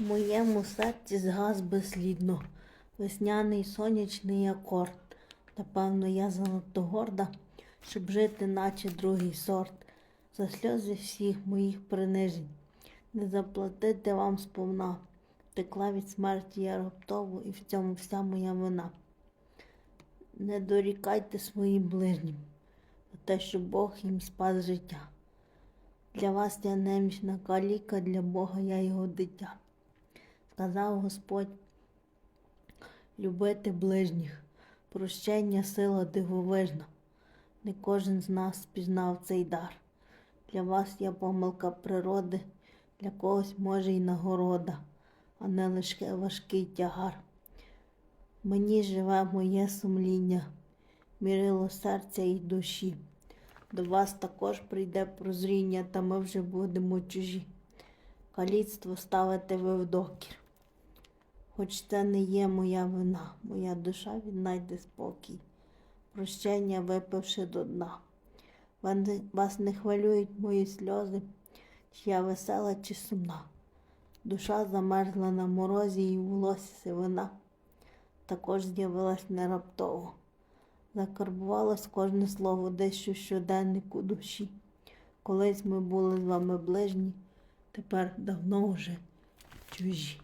В моєму серці згас безслідно, весняний сонячний акорд. Напевно, я занадто горда, щоб жити, наче другий сорт, за сльози всіх моїх принижень. Не заплатити вам сповна. Текла від смерті я раптово, і в цьому вся моя вина. Не дорікайте своїм ближнім за те, що Бог їм спас життя. Для вас я немічна каліка, для Бога я його дитя. Сказав Господь любити ближніх, прощення сила дивовижна. Не кожен з нас пізнав цей дар. Для вас я помилка природи, для когось може й нагорода, а не лише важкий тягар. Мені живе моє сумління, мірило серця і душі. До вас також прийде прозріння, та ми вже будемо чужі. Каліцтво ставите ви в докір. Хоч це не є моя вина, моя душа віднайде спокій, прощення випивши до дна. Вас не- хвилюють мої сльози, чи я весела, чи сумна. Душа замерзла на морозі і волосі сивина також з'явилась не раптово. Закарбувалось кожне слово дещо щоденнику душі. Колись ми були з вами ближні, тепер давно вже чужі.